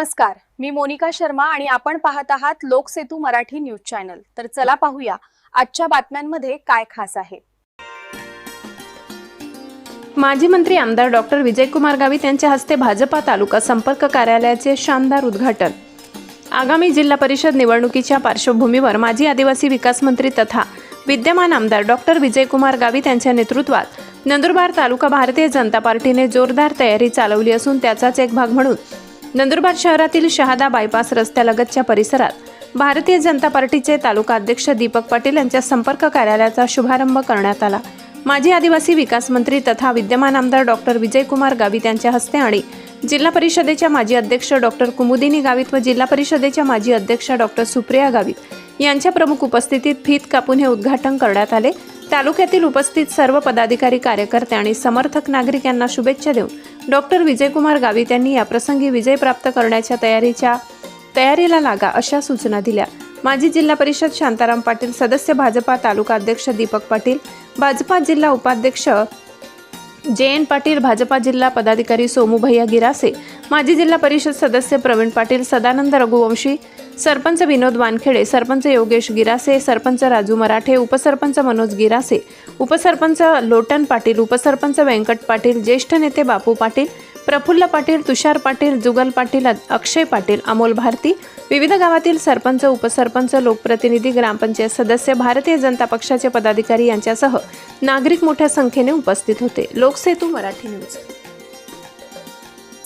नमस्कार मी मोनिका शर्मा आणि आपण पाहत आहात लोकसेतू मराठी न्यूज चॅनल. तर चला पाहूया आजच्या बातम्यांमध्ये काय खास आहे. माजी मंत्री आमदार डॉक्टर विजयकुमार गावित यांच्या हस्ते भाजपा तालुका संपर्क कार्यालयाचे शानदार उद्घाटन. आगामी जिल्हा परिषद निवडणुकीच्या पार्श्वभूमीवर माजी आदिवासी विकास मंत्री तथा विद्यमान आमदार डॉक्टर विजयकुमार गावित यांच्या नेतृत्वात नंदुरबार तालुका भारतीय जनता पार्टीने जोरदार तयारी चालवली असून त्याचाच एक भाग म्हणून नंदुरबार शहरातील शहादा बायपास रस्त्यालगतच्या परिसरात भारतीय जनता पार्टीचे तालुका अध्यक्ष दीपक पाटील यांच्या संपर्क कार्यालयाचा शुभारंभ करण्यात आला. माजी आदिवासी विकास मंत्री तथा विद्यमान आमदार डॉक्टर विजयकुमार गावित यांच्या हस्ते आणि जिल्हा परिषदेच्या माजी अध्यक्ष डॉक्टर कुमुदिनी गावित व जिल्हा परिषदेच्या माजी अध्यक्ष डॉक्टर सुप्रिया गावित यांच्या प्रमुख उपस्थितीत फीत कापून हे उद्घाटन करण्यात आले. तालुक्यातील उपस्थित सर्व पदाधिकारी कार्यकर्ते आणि समर्थक नागरिक यांना शुभेच्छा देऊन डॉक्टर विजयकुमार गावित यांनी याप्रसंगी विजय प्राप्त करण्याच्या तयारीच्या तयारीला लागा अशा सूचना दिल्या. माजी जिल्हा परिषद शांताराम पाटील सदस्य भाजपा तालुका अध्यक्ष दीपक पाटील भाजपा जिल्हा उपाध्यक्ष जे एन पाटील भाजपा जिल्हा पदाधिकारी सोमू भैया गिरासे माजी जिल्हा परिषद सदस्य प्रवीण पाटील सदानंद रघुवंशी सरपंच विनोद वानखेडे सरपंच योगेश गिरासे सरपंच राजू मराठे उपसरपंच मनोज गिरासे उपसरपंच लोटन पाटील उपसरपंच व्यंकट पाटील ज्येष्ठ नेते बापू पाटील प्रफुल्ल पाटील तुषार पाटील जुगल पाटील अक्षय पाटील अमोल भारती विविध गावातील सरपंच उपसरपंच लोकप्रतिनिधी ग्रामपंचायत सदस्य भारतीय जनता पक्षाचे पदाधिकारी यांच्यासह नागरिक मोठ्या संख्येने उपस्थित होते. लोकसेतू मराठी न्यूज.